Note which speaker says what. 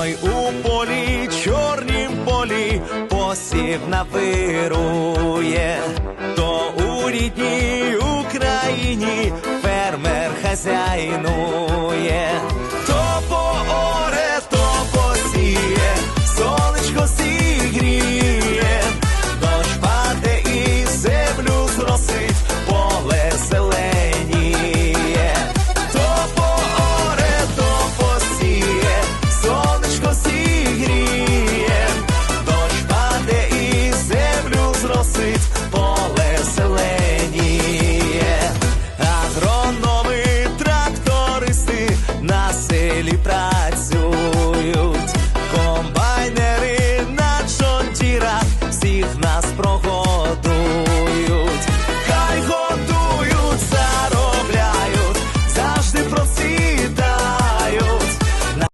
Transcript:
Speaker 1: Той у полі, чорнім полі, посів навирує, то у рідній Україні фермер хазяйнує, то пооре, то посіє, сонечко сігріє. висить поле зеленіє, агрономи, трактористи на селі працюють.